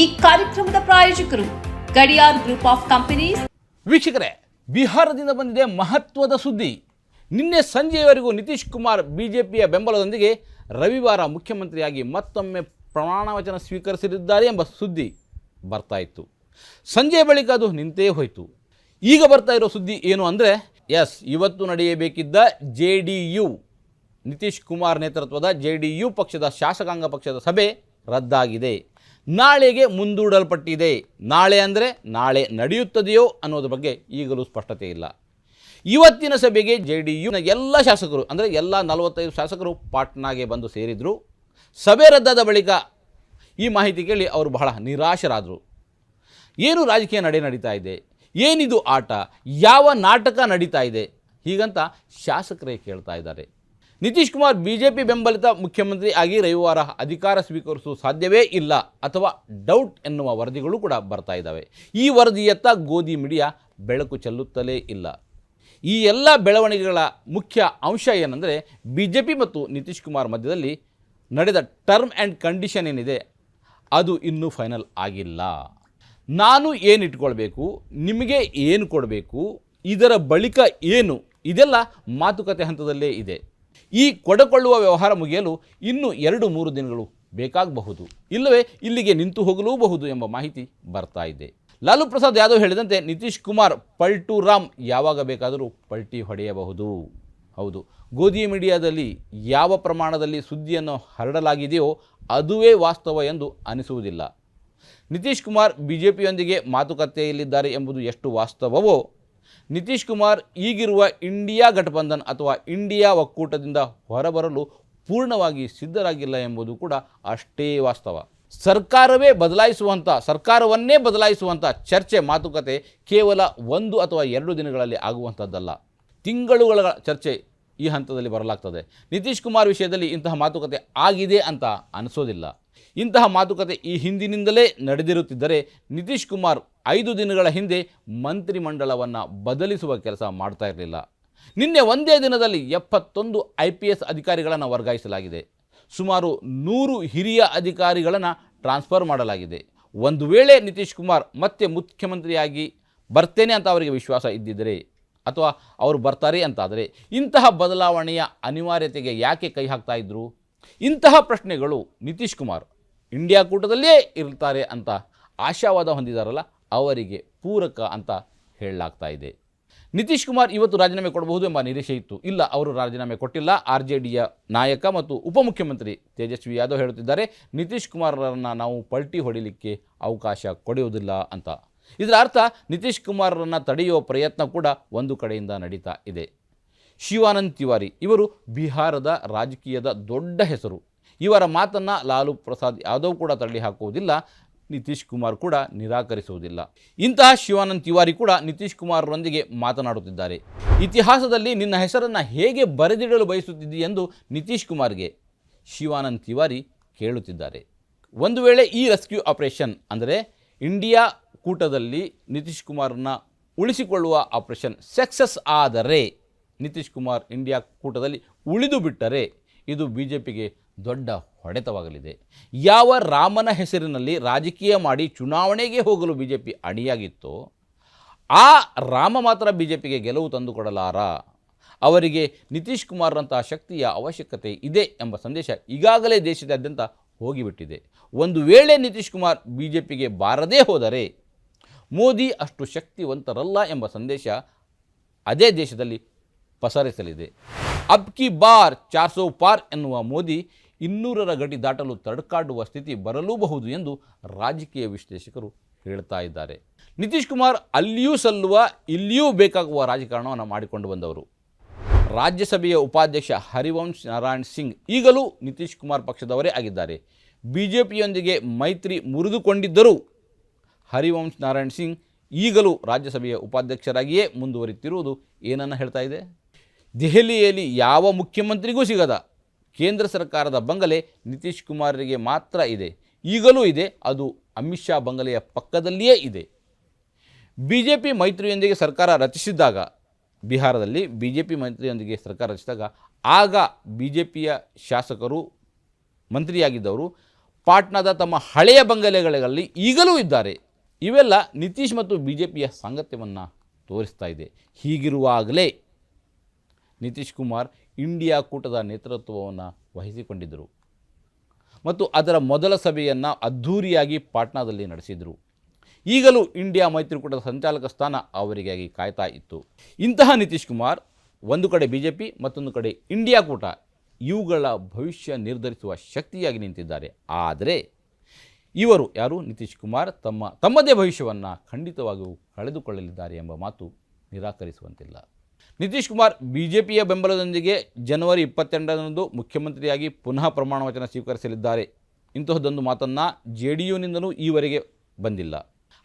ಈ ಕಾರ್ಯಕ್ರಮದ ಪ್ರಾಯೋಜಕರು ಗಡಿಯಾರ್ ಗ್ರೂಪ್ ಆಫ್ ಕಂಪನೀಸ್. ವೀಕ್ಷಕರೇ, ಬಿಹಾರದಿಂದ ಬಂದಿದೆ ಮಹತ್ವದ ಸುದ್ದಿ. ನಿನ್ನೆ ಸಂಜೆಯವರೆಗೂ ನಿತೀಶ್ ಕುಮಾರ್ ಬಿಜೆಪಿಯ ಬೆಂಬಲದೊಂದಿಗೆ ರವಿವಾರ ಮುಖ್ಯಮಂತ್ರಿಯಾಗಿ ಮತ್ತೊಮ್ಮೆ ಪ್ರಮಾಣ ವಚನ ಸ್ವೀಕರಿಸಲಿದ್ದಾರೆ ಎಂಬ ಸುದ್ದಿ ಬರ್ತಾ ಇತ್ತು. ಸಂಜೆ ಬಳಿಕ ಅದು ನಿಂತೇ ಹೋಯಿತು. ಈಗ ಬರ್ತಾ ಇರೋ ಸುದ್ದಿ ಏನು ಅಂದರೆ, ಎಸ್, ಇವತ್ತು ನಡೆಯಬೇಕಿದ್ದ J D U. Nitish Kumar ನೇತೃತ್ವದ ಜೆ ಡಿ ಯು ಪಕ್ಷದ ಶಾಸಕಾಂಗ ಪಕ್ಷದ ಸಭೆ ರದ್ದಾಗಿದೆ. ನಾಳೆಗೆ ಮುಂದೂಡಲ್ಪಟ್ಟಿದೆ. ನಾಳೆ ಅಂದರೆ ನಾಳೆ ನಡೆಯುತ್ತದೆಯೋ ಅನ್ನೋದ್ರ ಬಗ್ಗೆ ಈಗಲೂ ಸ್ಪಷ್ಟತೆ ಇಲ್ಲ. ಇವತ್ತಿನ ಸಭೆಗೆ ಜೆ ಡಿ ಯುನ ಎಲ್ಲ ಶಾಸಕರು, ಅಂದರೆ ಎಲ್ಲ ನಲವತ್ತೈದು ಶಾಸಕರು ಪಾಟ್ನಾಗೆ ಬಂದು ಸೇರಿದರು. ಸಭೆ ರದ್ದಾದ ಬಳಿಕ ಈ ಮಾಹಿತಿ ಕೇಳಿ ಅವರು ಬಹಳ ನಿರಾಶರಾದರು. ಏನು ರಾಜಕೀಯ ನಡೆ ನಡೀತಾ ಇದೆ? ಏನಿದು ಆಟ? ಯಾವ ನಾಟಕ ನಡೀತಾ ಇದೆ? ಹೀಗಂತ ಶಾಸಕರೇ ಕೇಳ್ತಾ ಇದ್ದಾರೆ. Nitish Kumar B J P ಬೆಂಬಲಿತ ಮುಖ್ಯಮಂತ್ರಿ ಆಗಿ ರವಿವಾರ ಅಧಿಕಾರ ಸ್ವೀಕರಿಸುವ ಸಾಧ್ಯವೇ ಇಲ್ಲ ಅಥವಾ ಡೌಟ್ ಎನ್ನುವ ವರದಿಗಳು ಕೂಡ ಬರ್ತಾ ಇದ್ದಾವೆ. ಈ ವರದಿಯತ್ತ ಗೋಧಿ ಮಿಡಿಯಾ ಬೆಳಕು ಚೆಲ್ಲುತ್ತಲೇ ಇಲ್ಲ. ಈ ಎಲ್ಲ ಬೆಳವಣಿಗೆಗಳ ಮುಖ್ಯ ಅಂಶ ಏನಂದರೆ ಬಿ ಜೆ ಪಿ ಮತ್ತು ನಿತೀಶ್ ಕುಮಾರ್ ಮಧ್ಯದಲ್ಲಿ ನಡೆದ ಟರ್ಮ್ ಆ್ಯಂಡ್ ಕಂಡೀಷನ್ ಏನಿದೆ, ಅದು ಇನ್ನೂ ಫೈನಲ್ ಆಗಿಲ್ಲ. ನಾನು ಏನು ಇಟ್ಕೊಳ್ಬೇಕು, ನಿಮಗೆ ಏನು ಕೊಡಬೇಕು, ಇದರ ಬಳಿಕ ಏನು, ಇದೆಲ್ಲ ಮಾತುಕತೆ ಹಂತದಲ್ಲೇ ಇದೆ. ಈ ಕೊಡಕೊಳ್ಳುವ ವ್ಯವಹಾರ ಮುಗಿಯಲು ಇನ್ನೂ ಎರಡು ಮೂರು ದಿನಗಳು ಬೇಕಾಗಬಹುದು. ಇಲ್ಲವೇ ಇಲ್ಲಿಗೆ ನಿಂತು ಹೋಗಲೂಬಹುದು ಎಂಬ ಮಾಹಿತಿ ಬರ್ತಾ ಇದೆ. ಲಾಲು ಪ್ರಸಾದ್ ಯಾದವ್ ಹೇಳಿದಂತೆ ನಿತೀಶ್ ಕುಮಾರ್ ಪಲ್ಟು ರಾಮ್ ಯಾವಾಗ ಬೇಕಾದರೂ ಪಲ್ಟಿ ಹೊಡೆಯಬಹುದು. ಹೌದು, ಗೋಧಿ ಮೀಡಿಯಾದಲ್ಲಿ ಯಾವ ಪ್ರಮಾಣದಲ್ಲಿ ಸುದ್ದಿಯನ್ನು ಹರಡಲಾಗಿದೆಯೋ ಅದುವೇ ವಾಸ್ತವ ಎಂದು ಅನಿಸುವುದಿಲ್ಲ. ನಿತೀಶ್ ಕುಮಾರ್ ಬಿ ಜೆ ಪಿಯೊಂದಿಗೆ ಮಾತುಕತೆಯಲ್ಲಿದ್ದಾರೆ ಎಂಬುದು ಎಷ್ಟು ವಾಸ್ತವವೋ ನಿತೀಶ್ ಕುಮಾರ್ ಈಗಿರುವ ಇಂಡಿಯಾ ಗಠಬಂಧನ್ ಅಥವಾ ಇಂಡಿಯಾ ಒಕ್ಕೂಟದಿಂದ ಹೊರಬರಲು ಪೂರ್ಣವಾಗಿ ಸಿದ್ಧರಾಗಿಲ್ಲ ಎಂಬುದು ಕೂಡ ಅಷ್ಟೇ ವಾಸ್ತವ. ಸರ್ಕಾರವೇ ಬದಲಾಯಿಸುವಂಥ, ಸರ್ಕಾರವನ್ನೇ ಬದಲಾಯಿಸುವಂಥ ಚರ್ಚೆ, ಮಾತುಕತೆ ಕೇವಲ ಒಂದು ಅಥವಾ ಎರಡು ದಿನಗಳಲ್ಲಿ ಆಗುವಂಥದ್ದಲ್ಲ. ತಿಂಗಳುಗಳ ಚರ್ಚೆ ಈ ಹಂತದಲ್ಲಿ ಬರಲಾಗ್ತದೆ. ನಿತೀಶ್ ಕುಮಾರ್ ವಿಷಯದಲ್ಲಿ ಇಂತಹ ಮಾತುಕತೆ ಆಗಿದೆ ಅಂತ ಅನಿಸೋದಿಲ್ಲ. ಇಂತಹ ಮಾತುಕತೆ ಈ ಹಿಂದಿನಿಂದಲೇ ನಡೆದಿರುತ್ತಿದ್ದರೆ ನಿತೀಶ್ ಕುಮಾರ್ ಐದು ದಿನಗಳ ಹಿಂದೆ ಮಂತ್ರಿಮಂಡಲವನ್ನು ಬದಲಿಸುವ ಕೆಲಸ ಮಾಡ್ತಾ ಇರಲಿಲ್ಲ. ನಿನ್ನೆ ಒಂದೇ ದಿನದಲ್ಲಿ ಎಪ್ಪತ್ತೊಂದು ಐ ಪಿ ಎಸ್ ಅಧಿಕಾರಿಗಳನ್ನು ವರ್ಗಾಯಿಸಲಾಗಿದೆ. ಸುಮಾರು ನೂರು ಹಿರಿಯ ಅಧಿಕಾರಿಗಳನ್ನು ಟ್ರಾನ್ಸ್ಫರ್ ಮಾಡಲಾಗಿದೆ. ಒಂದು ವೇಳೆ ನಿತೀಶ್ ಕುಮಾರ್ ಮತ್ತೆ ಮುಖ್ಯಮಂತ್ರಿಯಾಗಿ ಬರ್ತೇನೆ ಅಂತ ಅವರಿಗೆ ವಿಶ್ವಾಸ ಇದ್ದಿದ್ದರೆ ಅಥವಾ ಅವರು ಬರ್ತಾರೆ ಅಂತಾದರೆ ಇಂತಹ ಬದಲಾವಣೆಯ ಅನಿವಾರ್ಯತೆಗೆ ಯಾಕೆ ಕೈ ಹಾಕ್ತಾ ಇದ್ರು? ಇಂತಹ ಪ್ರಶ್ನೆಗಳು ನಿತೀಶ್ ಕುಮಾರ್ ಇಂಡಿಯಾ ಕೂಟದಲ್ಲೇ ಇರ್ತಾರೆ ಅಂತ ಆಶಾವಾದ ಹೊಂದಿದಾರಲ್ಲ, ಅವರಿಗೆ ಪೂರಕ ಅಂತ ಹೇಳಲಾಗ್ತಾ ಇದೆ. ನಿತೀಶ್ ಕುಮಾರ್ ಇವತ್ತು ರಾಜೀನಾಮೆ ಕೊಡಬಹುದು ಎಂಬ ನಿರೀಕ್ಷೆ ಇತ್ತು. ಇಲ್ಲ, ಅವರು ರಾಜೀನಾಮೆ ಕೊಟ್ಟಿಲ್ಲ. ಆರ್ ಜೆ ಡಿಯ ನಾಯಕ ಮತ್ತು ಉಪಮುಖ್ಯಮಂತ್ರಿ ತೇಜಸ್ವಿ ಯಾದವ್ ಹೇಳುತ್ತಿದ್ದಾರೆ, ನಿತೀಶ್ ಕುಮಾರರನ್ನು ನಾವು ಪಲ್ಟಿ ಹೊಡಿಲಿಕ್ಕೆ ಅವಕಾಶ ಕೊಡುವುದಿಲ್ಲ ಅಂತ. ಇದರ ಅರ್ಥ, ನಿತೀಶ್ ಕುಮಾರರನ್ನು ತಡೆಯುವ ಪ್ರಯತ್ನ ಕೂಡ ಒಂದು ಕಡೆಯಿಂದ ನಡೀತಾ ಇದೆ. ಶಿವಾನಂದ್ ತಿವಾರಿ ಇವರು ಬಿಹಾರದ ರಾಜಕೀಯದ ದೊಡ್ಡ ಹೆಸರು. ಇವರ ಮಾತನ್ನು ಲಾಲು ಪ್ರಸಾದ್ ಯಾದವ್ ಕೂಡ ತಳ್ಳಿ ಹಾಕುವುದಿಲ್ಲ, ನಿತೀಶ್ ಕುಮಾರ್ ಕೂಡ ನಿರಾಕರಿಸುವುದಿಲ್ಲ. ಇಂತಹ ಶಿವಾನಂದ್ ತಿವಾರಿ ಕೂಡ ನಿತೀಶ್ ಕುಮಾರ್ರೊಂದಿಗೆ ಮಾತನಾಡುತ್ತಿದ್ದಾರೆ. ಇತಿಹಾಸದಲ್ಲಿ ನಿನ್ನ ಹೆಸರನ್ನು ಹೇಗೆ ಬರೆದಿಡಲು ಬಯಸುತ್ತಿದ್ದಿ ಎಂದು ನಿತೀಶ್ ಕುಮಾರ್ಗೆ ಶಿವಾನಂದ್ ತಿವಾರಿ ಕೇಳುತ್ತಿದ್ದಾರೆ. ಒಂದು ವೇಳೆ ಈ ರೆಸ್ಕ್ಯೂ ಆಪರೇಷನ್ ಅಂದರೆ ಇಂಡಿಯಾ ಕೂಟದಲ್ಲಿ ನಿತೀಶ್ ಕುಮಾರ್ನ ಉಳಿಸಿಕೊಳ್ಳುವ ಆಪರೇಷನ್ ಸಕ್ಸಸ್ ಆದರೆ ನಿತೀಶ್ ಕುಮಾರ್ ಇಂಡಿಯಾ ಕೂಟದಲ್ಲಿ ಉಳಿದು ಬಿಟ್ಟರೆ ಇದು ಬಿ ಜೆ ಪಿಗೆ ದೊಡ್ಡ ಹೊಡೆತವಾಗಲಿದೆ. ಯಾವ ರಾಮನ ಹೆಸರಿನಲ್ಲಿ ರಾಜಕೀಯ ಮಾಡಿ ಚುನಾವಣೆಗೆ ಹೋಗಲು ಬಿ ಜೆ ಪಿ ಅಣಿಯಾಗಿತ್ತೋ, ಆ ರಾಮ ಮಾತ್ರ ಬಿ ಜೆ ಪಿಗೆ ಗೆಲುವು ತಂದುಕೊಡಲಾರ. ಅವರಿಗೆ ನಿತೀಶ್ ಕುಮಾರ್ನಂತಹ ಶಕ್ತಿಯ ಅವಶ್ಯಕತೆ ಇದೆ ಎಂಬ ಸಂದೇಶ ಈಗಾಗಲೇ ದೇಶದಾದ್ಯಂತ ಹೋಗಿಬಿಟ್ಟಿದೆ. ಒಂದು ವೇಳೆ ನಿತೀಶ್ ಕುಮಾರ್ ಬಿ ಜೆ ಪಿಗೆ ಬಾರದೇ ಹೋದರೆ ಮೋದಿ ಅಷ್ಟು ಶಕ್ತಿವಂತರಲ್ಲ ಎಂಬ ಸಂದೇಶ ಅದೇ ದೇಶದಲ್ಲಿ ಪಸರಿಸಲಿದೆ. ಅಬ್ ಕಿ ಬಾರ್ ಚಾರ್ಸೋ ಪಾರ್ ಎನ್ನುವ ಮೋದಿ ಇನ್ನೂರರ ಗಡಿ ದಾಟಲು ತಡಕಾಡುವ ಸ್ಥಿತಿ ಬರಲೂಬಹುದು ಎಂದು ರಾಜಕೀಯ ವಿಶ್ಲೇಷಕರು ಹೇಳ್ತಾ ಇದ್ದಾರೆ. ನಿತೀಶ್ ಕುಮಾರ್ ಅಲ್ಲಿಯೂ ಸಲ್ಲುವ, ಇಲ್ಲಿಯೂ ಬೇಕಾಗುವ ರಾಜಕಾರಣವನ್ನು ಮಾಡಿಕೊಂಡು ಬಂದವರು. ರಾಜ್ಯಸಭೆಯ ಉಪಾಧ್ಯಕ್ಷ ಹರಿವಂಶ್ ನಾರಾಯಣ್ ಸಿಂಗ್ ಈಗಲೂ ನಿತೀಶ್ ಕುಮಾರ್ ಪಕ್ಷದವರೇ ಆಗಿದ್ದಾರೆ. ಬಿ ಜೆ ಪಿಯೊಂದಿಗೆ ಮೈತ್ರಿ ಮುರಿದುಕೊಂಡಿದ್ದರೂ ಹರಿವಂಶ್ ನಾರಾಯಣ್ ಸಿಂಗ್ ಈಗಲೂ ರಾಜ್ಯಸಭೆಯ ಉಪಾಧ್ಯಕ್ಷರಾಗಿಯೇ ಮುಂದುವರಿತಿರುವುದು ಏನನ್ನು ಹೇಳ್ತಾ ಇದೆ? ದೆಹಲಿಯಲ್ಲಿ ಯಾವ ಮುಖ್ಯಮಂತ್ರಿಗೂ ಸಿಗದ? ಕೇಂದ್ರ ಸರ್ಕಾರದ ಬಂಗಲೆ ನಿತೀಶ್ ಕುಮಾರ್ಗೆ ಮಾತ್ರ ಇದೆ. ಈಗಲೂ ಇದೆ, ಅದು ಅಮಿತ್ ಶಾ ಬಂಗಲೆಯ ಪಕ್ಕದಲ್ಲಿಯೇ ಇದೆ. ಬಿ ಜೆ ಪಿ ಮೈತ್ರಿಯೊಂದಿಗೆ ಸರ್ಕಾರ ರಚಿಸಿದ್ದಾಗ, ಬಿಹಾರದಲ್ಲಿ ಬಿ ಜೆ ಪಿ ಮೈತ್ರಿಯೊಂದಿಗೆ ಸರ್ಕಾರ ರಚಿಸಿದಾಗ, ಆಗ ಬಿ ಜೆ ಪಿಯ ಶಾಸಕರು, ಮಂತ್ರಿಯಾಗಿದ್ದವರು ಪಾಟ್ನಾದ ತಮ್ಮ ಹಳೆಯ ಬಂಗಲೆಗಳಲ್ಲಿ ಈಗಲೂ ಇದ್ದಾರೆ. ಇವೆಲ್ಲ ನಿತೀಶ್ ಮತ್ತು ಬಿ ಜೆ ಪಿಯ ಸಾಂಗತ್ಯವನ್ನು ತೋರಿಸ್ತಾ ಇದೆ. ಹೀಗಿರುವಾಗಲೇ ನಿತೀಶ್ ಕುಮಾರ್ ಇಂಡಿಯಾ ಕೂಟದ ನೇತೃತ್ವವನ್ನು ವಹಿಸಿಕೊಂಡಿದ್ದರು. ಮತ್ತು ಅದರ ಮೊದಲ ಸಭೆಯನ್ನು ಅದ್ಧೂರಿಯಾಗಿ ಪಾಟ್ನಾದಲ್ಲಿ ನಡೆಸಿದರು. ಈಗಲೂ ಇಂಡಿಯಾ ಮೈತ್ರಿಕೂಟದ ಸಂಚಾಲಕ ಸ್ಥಾನ ಅವರಿಗಾಗಿ ಕಾಯ್ತಾ ಇತ್ತು. ಇಂತಹ ನಿತೀಶ್ ಕುಮಾರ್ ಒಂದು ಕಡೆ ಬಿ ಜೆ ಪಿ ಮತ್ತೊಂದು ಕಡೆ ಇಂಡಿಯಾ ಕೂಟ ಇವುಗಳ ಭವಿಷ್ಯ ನಿರ್ಧರಿಸುವ ಶಕ್ತಿಯಾಗಿ ನಿಂತಿದ್ದಾರೆ. ಆದರೆ ಇವರು ಯಾರು? ನಿತೀಶ್ ಕುಮಾರ್ ತಮ್ಮ ತಮ್ಮದೇ ಭವಿಷ್ಯವನ್ನು ಖಂಡಿತವಾಗಿಯೂ ಕಳೆದುಕೊಳ್ಳಲಿದ್ದಾರೆ ಎಂಬ ಮಾತು ನಿರಾಕರಿಸುವಂತಿಲ್ಲ. ನಿತೀಶ್ ಕುಮಾರ್ ಬಿಜೆಪಿಯ ಬೆಂಬಲದೊಂದಿಗೆ ಜನವರಿ ಇಪ್ಪತ್ತೆರಡರಂದು ಮುಖ್ಯಮಂತ್ರಿಯಾಗಿ ಪುನಃ ಪ್ರಮಾಣ ವಚನ ಸ್ವೀಕರಿಸಲಿದ್ದಾರೆ. ಇಂತಹದ್ದೊಂದು ಮಾತನ್ನು ಜೆ ಡಿ ಯುನಿಂದಲೂ ಈವರೆಗೆ ಬಂದಿಲ್ಲ.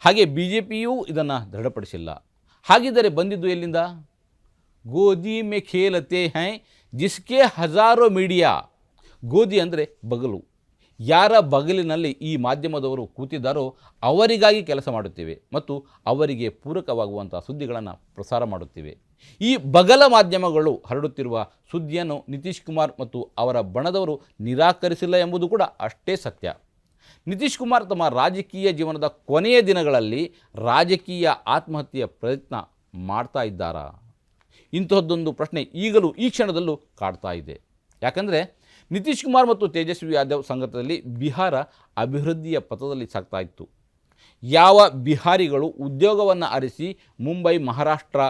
ಹಾಗೆ ಬಿ ಜೆ ಪಿಯೂ ಇದನ್ನು ದೃಢಪಡಿಸಿಲ್ಲ. ಹಾಗಿದ್ದರೆ ಬಂದಿದ್ದು ಎಲ್ಲಿಂದ? ಗೋಧಿ ಮೇ ಖೇಲತೆ ಹೈ, ಜಿಸ್ಕೆ ಹಜಾರೋ ಮೀಡಿಯಾ. ಗೋಧಿ ಅಂದರೆ ಬಗಲು. ಯಾರ ಬಗಲಿನಲ್ಲಿ ಈ ಮಾಧ್ಯಮದವರು ಕೂತಿದ್ದಾರೋ ಅವರಿಗಾಗಿ ಕೆಲಸ ಮಾಡುತ್ತಿವೆ ಮತ್ತು ಅವರಿಗೆ ಪೂರಕವಾಗುವಂಥ ಸುದ್ದಿಗಳನ್ನು ಪ್ರಸಾರ ಮಾಡುತ್ತೇವೆ. ಈ ಬಗಲ ಮಾಧ್ಯಮಗಳು ಹರಡುತ್ತಿರುವ ಸುದ್ದಿಯನ್ನು ನಿತೀಶ್ ಕುಮಾರ್ ಮತ್ತು ಅವರ ಬಣದವರು ನಿರಾಕರಿಸಿಲ್ಲ ಎಂಬುದು ಕೂಡ ಅಷ್ಟೇ ಸತ್ಯ. ನಿತೀಶ್ ಕುಮಾರ್ ತಮ್ಮ ರಾಜಕೀಯ ಜೀವನದ ಕೊನೆಯ ದಿನಗಳಲ್ಲಿ ರಾಜಕೀಯ ಆತ್ಮಹತ್ಯೆಯ ಪ್ರಯತ್ನ ಮಾಡ್ತಾ ಇದ್ದಾರಾ? ಇಂತಹದ್ದೊಂದು ಪ್ರಶ್ನೆ ಈಗಲೂ ಈ ಕ್ಷಣದಲ್ಲೂ ಕಾಡ್ತಾ ಇದೆ. ಯಾಕಂದರೆ ನಿತೀಶ್ ಕುಮಾರ್ ಮತ್ತು ತೇಜಸ್ವಿ ಯಾದವ್ ಸಂಗತದಲ್ಲಿ ಬಿಹಾರ ಅಭಿವೃದ್ಧಿಯ ಪಥದಲ್ಲಿ ಸಾಗ್ತಾ ಯಾವ ಬಿಹಾರಿಗಳು ಉದ್ಯೋಗವನ್ನು ಅರಿಸಿ ಮುಂಬೈ, ಮಹಾರಾಷ್ಟ್ರ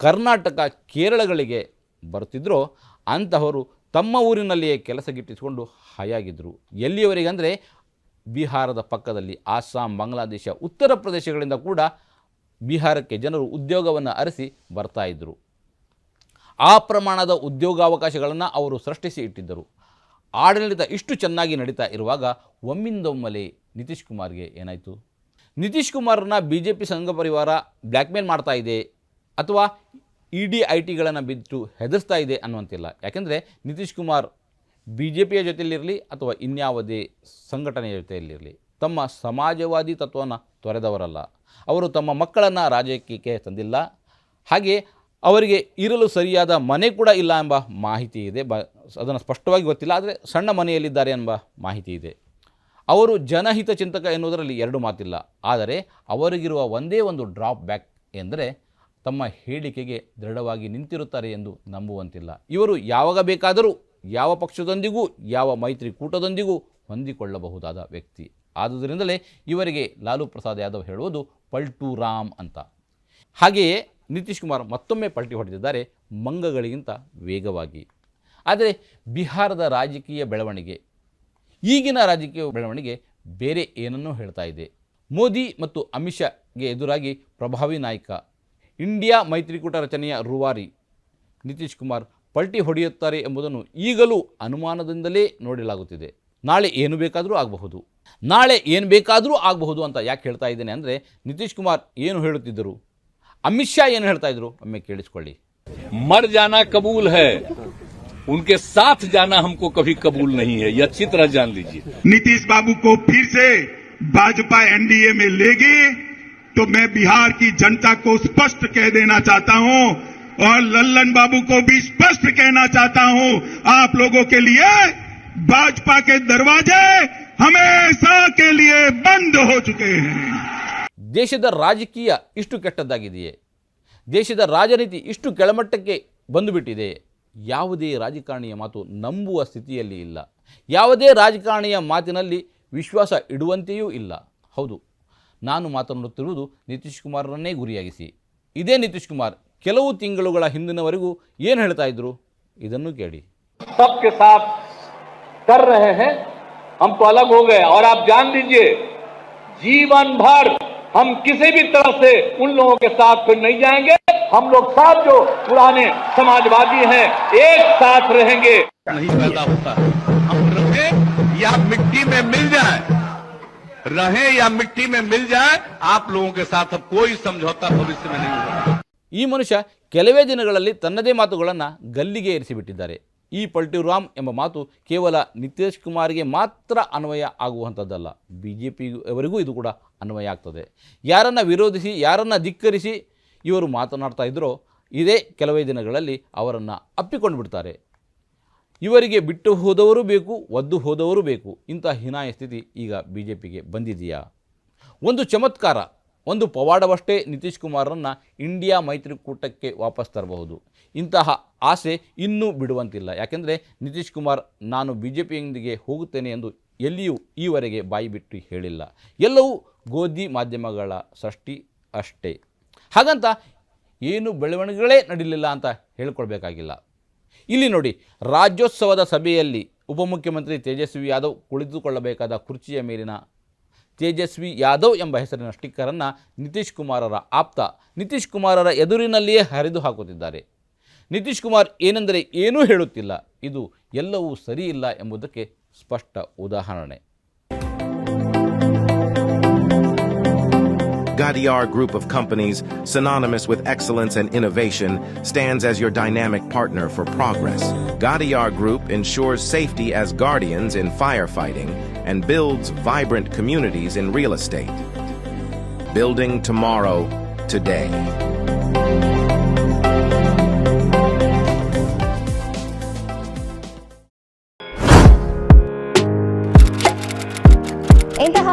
ಕರ್ನಾಟಕ ಕೇರಳಗಳಿಗೆ ಬರುತ್ತಿದ್ದರೋ ಅಂತಹವರು ತಮ್ಮ ಊರಿನಲ್ಲಿಯೇ ಕೆಲಸ ಗಿಟ್ಟಿಸಿಕೊಂಡು ಹಾಯಾಗಿದ್ದರು ಎಲ್ಲಿಯವರೆಗೆ ಅಂದರೆ ಬಿಹಾರದ ಪಕ್ಕದಲ್ಲಿ ಆಸ್ಸಾಂ ಬಾಂಗ್ಲಾದೇಶ, ಉತ್ತರ ಪ್ರದೇಶಗಳಿಂದ ಕೂಡ ಬಿಹಾರಕ್ಕೆ ಜನರು ಉದ್ಯೋಗವನ್ನು ಅರಸಿ ಬರ್ತಾ ಇದ್ದರು ಆ ಪ್ರಮಾಣದ ಉದ್ಯೋಗಾವಕಾಶಗಳನ್ನು ಅವರು ಸೃಷ್ಟಿಸಿ ಇಟ್ಟಿದ್ದರು. ಆಡಳಿತ ಇಷ್ಟು ಚೆನ್ನಾಗಿ ನಡೀತಾ ಇರುವಾಗ ಒಮ್ಮಿಂದೊಮ್ಮಲೆ ನಿತೀಶ್ ಕುಮಾರ್ಗೆ ಏನಾಯಿತು? Nitish ಕುಮಾರ್ನ B J P Sangh Parivar blackmail ಮಾಡ್ತಾ ಇದೆ. ಅಥವಾ ಇ ಡಿ ಐ ಟಿಗಳನ್ನು ಬಿಟ್ಟು ಹೆದರ್ಸ್ತಾ ಇದೆ ಅನ್ನುವಂತಿಲ್ಲ. ಯಾಕೆಂದರೆ ನಿತೀಶ್ ಕುಮಾರ್ ಬಿ ಜೆ ಪಿಯ ಜೊತೆಯಲ್ಲಿರಲಿ ಅಥವಾ ಇನ್ಯಾವುದೇ ಸಂಘಟನೆಯ ಜೊತೆಯಲ್ಲಿರಲಿ ತಮ್ಮ ಸಮಾಜವಾದಿ ತತ್ವವನ್ನು ತೊರೆದವರಲ್ಲ. ಅವರು ತಮ್ಮ ಮಕ್ಕಳನ್ನು ರಾಜಕೀಯಕ್ಕೆ ತಂದಿಲ್ಲ. ಹಾಗೆ ಅವರಿಗೆ ಇರಲು ಸರಿಯಾದ ಮನೆ ಕೂಡ ಇಲ್ಲ ಎಂಬ ಮಾಹಿತಿ ಇದೆ. ಬ, ಅದನ್ನು ಸ್ಪಷ್ಟವಾಗಿ ಗೊತ್ತಿಲ್ಲ, ಆದರೆ ಸಣ್ಣ ಮನೆಯಲ್ಲಿದ್ದಾರೆ ಎಂಬ ಮಾಹಿತಿ ಇದೆ. ಅವರು ಜನಹಿತ ಚಿಂತಕ ಎನ್ನುವುದರಲ್ಲಿ ಎರಡು ಮಾತಿಲ್ಲ. ಆದರೆ ಅವರಿಗಿರುವ ಒಂದೇ ಒಂದು ಡ್ರಾಪ್ ಬ್ಯಾಕ್ ಎಂದರೆ ತಮ್ಮ ಹೇಳಿಕೆಗೆ ದೃಢವಾಗಿ ನಿಂತಿರುತ್ತಾರೆ ಎಂದು ನಂಬುವಂತಿಲ್ಲ. ಇವರು ಯಾವಾಗ ಬೇಕಾದರೂ ಯಾವ ಪಕ್ಷದೊಂದಿಗೂ, ಯಾವ ಮೈತ್ರಿಕೂಟದೊಂದಿಗೂ ಹೊಂದಿಕೊಳ್ಳಬಹುದಾದ ವ್ಯಕ್ತಿ. ಆದುದರಿಂದಲೇ ಇವರಿಗೆ ಲಾಲು ಪ್ರಸಾದ್ ಯಾದವ್ ಹೇಳುವುದು ಪಲ್ಟು ರಾಮ್ ಅಂತ. ಹಾಗೆಯೇ ನಿತೀಶ್ ಕುಮಾರ್ ಮತ್ತೊಮ್ಮೆ ಪಲ್ಟಿ ಹೊಡೆದಿದ್ದಾರೆ ಮಂಗಗಳಿಗಿಂತ ವೇಗವಾಗಿ. ಆದರೆ ಬಿಹಾರದ ರಾಜಕೀಯ ಬೆಳವಣಿಗೆ, ಈಗಿನ ರಾಜಕೀಯ ಬೆಳವಣಿಗೆ ಬೇರೆ ಏನನ್ನೂ ಹೇಳ್ತಾ ಇದೆ. ಮೋದಿ ಮತ್ತು ಅಮಿತ್ ಶಾಗೆ ಎದುರಾಗಿ ಪ್ರಭಾವಿ ನಾಯಕ ಇಂಡಿಯಾ ಮೈತ್ರಿಕೂಟ ರಚನೆಯ ರೂವಾರಿ ನಿತೀಶ್ ಕುಮಾರ್ ಪಲ್ಟಿ ಹೊಡೆಯುತ್ತಾರೆ ಎಂಬುದನ್ನು ಈಗಲೂ ಅನುಮಾನದಿಂದಲೇ ನೋಡಲಾಗುತ್ತಿದೆ ನಾಳೆ ಏನು ಬೇಕಾದರೂ ಆಗಬಹುದು ನಾಳೆ ಏನು ಬೇಕಾದರೂ ಆಗಬಹುದು ಅಂತ ಯಾಕೆ ಹೇಳ್ತಾ ಇದ್ದೇನೆ ಅಂದರೆ ನಿತೀಶ್ ಕುಮಾರ್ ಏನು ಹೇಳುತ್ತಿದ್ದರು ಅಮಿತ್ ಶಾ ಏನು ಹೇಳ್ತಾ ಇದ್ರು ಒಮ್ಮೆ ಕೇಳಿಸ್ಕೊಳ್ಳಿ मर जाना कबूल है उनके साथ जाना हमको कभी कबूल नहीं है ये अच्छी तरह जान लीजिए नीतीश बाबू को फिर से भाजपा एनडीए में लेगी तो मैं बिहार की जनता को स्पष्ट कह देना चाहता हूं और लल्लन बाबू को भी स्पष्ट कहना चाहता हूं आप लोगों के लिए भाजपा के दरवाजे हमेशा के लिए बंद हो चुके हैं ದೇಶದ ರಾಜಕೀಯ ಇಷ್ಟು ಕೆಟ್ಟದ್ದಾಗಿದೆಯೇ ದೇಶದ ರಾಜನೀತಿ ಇಷ್ಟು ಕೆಳಮಟ್ಟಕ್ಕೆ ಬಂದುಬಿಟ್ಟಿದೆ ಯಾವುದೇ ರಾಜಕಾರಣಿಯ ಮಾತು ನಂಬುವ ಸ್ಥಿತಿಯಲ್ಲಿ ಇಲ್ಲ ಯಾವುದೇ ರಾಜಕಾರಣಿಯ ಮಾತಿನಲ್ಲಿ ವಿಶ್ವಾಸ ಇಡುವಂತೆಯೂ ಇಲ್ಲ ಹೌದು ನಾನು ಮಾತನಾಡುತ್ತಿರುವುದು ನಿತೀಶ್ ಕುಮಾರನ್ನೇ ಗುರಿಯಾಗಿಸಿ ಇದೇ ನಿತೀಶ್ ಕುಮಾರ್ ಕೆಲವು ತಿಂಗಳುಗಳ ಹಿಂದಿನವರೆಗೂ ಏನು ಹೇಳ್ತಾ ಇದ್ರು ಇದನ್ನು ಕೇಳಿ सबके साथ कर रहे हैं हम तो अलग हो गए और आप जान लीजिए जीवन भर हम किसी भी तरह से उन लोगों के साथ फिर नहीं जाएंगे हम लोग साथ जो पुराने समाजवादी हैं एक साथ रहेंगे नहीं पैदा होता है हम रहे या मिट्टी में मिल जाए रहे या मिट्टी में मिल जाए आप लोगों के साथ अब कोई समझौता भविष्य में नहीं होगा ಈ ಮನುಷ್ಯ ಕೆಲವೇ ದಿನಗಳಲ್ಲಿ ತನ್ನದೇ ಮಾತುಗಳನ್ನು ಗಲ್ಲಿಗೆ ಏರಿಸಿಬಿಟ್ಟಿದ್ದಾರೆ ಈ ಪಲ್ಟಿ ರಾಮ್ ಎಂಬ ಮಾತು ಕೇವಲ ನಿತೀಶ್ ಕುಮಾರ್ಗೆ ಮಾತ್ರ ಅನ್ವಯ ಆಗುವಂಥದ್ದಲ್ಲ ಬಿ ಜೆ ಪಿಯವರಿಗೂ ಇದು ಕೂಡ ಅನ್ವಯ ಆಗ್ತದೆ ಯಾರನ್ನು ವಿರೋಧಿಸಿ ಯಾರನ್ನು ಧಿಕ್ಕರಿಸಿ ಇವರು ಮಾತನಾಡ್ತಾ ಇದ್ದರೋ ಇದೇ ಕೆಲವೇ ದಿನಗಳಲ್ಲಿ ಅವರನ್ನು ಅಪ್ಪಿಕೊಂಡು ಬಿಡ್ತಾರೆ ಇವರಿಗೆ ಬಿಟ್ಟು ಹೋದವರು ಬೇಕು, ಒದ್ದು ಹೋದವರು ಬೇಕು. ಇಂಥ ಹೀನಾಯ ಸ್ಥಿತಿ ಈಗ ಬಿ ಜೆ ಪಿಗೆ ಬಂದಿದೆಯಾ? ಒಂದು ಚಮತ್ಕಾರ, ಒಂದು ಪವಾಡವಷ್ಟೇ ನಿತೀಶ್ ಕುಮಾರನ್ನು ಇಂಡಿಯಾ ಮೈತ್ರಿಕೂಟಕ್ಕೆ ವಾಪಸ್ ತರಬಹುದು. ಇಂತಹ ಆಸೆ ಇನ್ನೂ ಬಿಡುವಂತಿಲ್ಲ. ಯಾಕೆಂದರೆ ನಿತೀಶ್ ಕುಮಾರ್, ನಾನು ಬಿ ಜೆ ಪಿಯೊಂದಿಗೆ ಹೋಗುತ್ತೇನೆ ಎಂದು ಎಲ್ಲಿಯೂ ಈವರೆಗೆ ಬಾಯಿ ಬಿಟ್ಟು ಹೇಳಿಲ್ಲ. ಎಲ್ಲವೂ ಗೋಧಿ ಮಾಧ್ಯಮಗಳ ಸೃಷ್ಟಿ ಅಷ್ಟೇ. ಹಾಗಂತ ಏನು ಬೆಳವಣಿಗೆಗಳೇ ನಡೀಲಿಲ್ಲ ಅಂತ ಹೇಳ್ಕೊಳ್ಬೇಕಾಗಿಲ್ಲ. ಇಲ್ಲಿ ನೋಡಿ, ರಾಜ್ಯೋತ್ಸವದ ಸಭೆಯಲ್ಲಿ ಉಪಮುಖ್ಯಮಂತ್ರಿ ತೇಜಸ್ವಿ ಯಾದವ್ ಕುಳಿತುಕೊಳ್ಳಬೇಕಾದ ಕುರ್ಚಿಯ ಮೇಲಿನ ತೇಜಸ್ವಿ ಯಾದವ್ ಎಂಬ ಹೆಸರಿನ ಸ್ಟಿಕ್ಕರನ್ನು ನಿತೀಶ್ ಕುಮಾರರ ಆಪ್ತ ನಿತೀಶ್ ಕುಮಾರರ ಎದುರಿನಲ್ಲಿಯೇ ಹರಿದು ಹಾಕುತ್ತಿದ್ದಾರೆ. ನಿತೀಶ್ ಕುಮಾರ್ ಏನೆಂದರೆ ಏನೂ ಹೇಳುತ್ತಿಲ್ಲ. ಇದು ಎಲ್ಲವೂ ಸರಿಯಿಲ್ಲ ಎಂಬುದಕ್ಕೆ ಸ್ಪಷ್ಟ ಉದಾಹರಣೆ. Gadiar Group of Companies, synonymous with excellence and innovation, stands as your dynamic partner for progress. Gadiar Group ensures safety as guardians in firefighting and builds vibrant communities in real estate. Building tomorrow, today.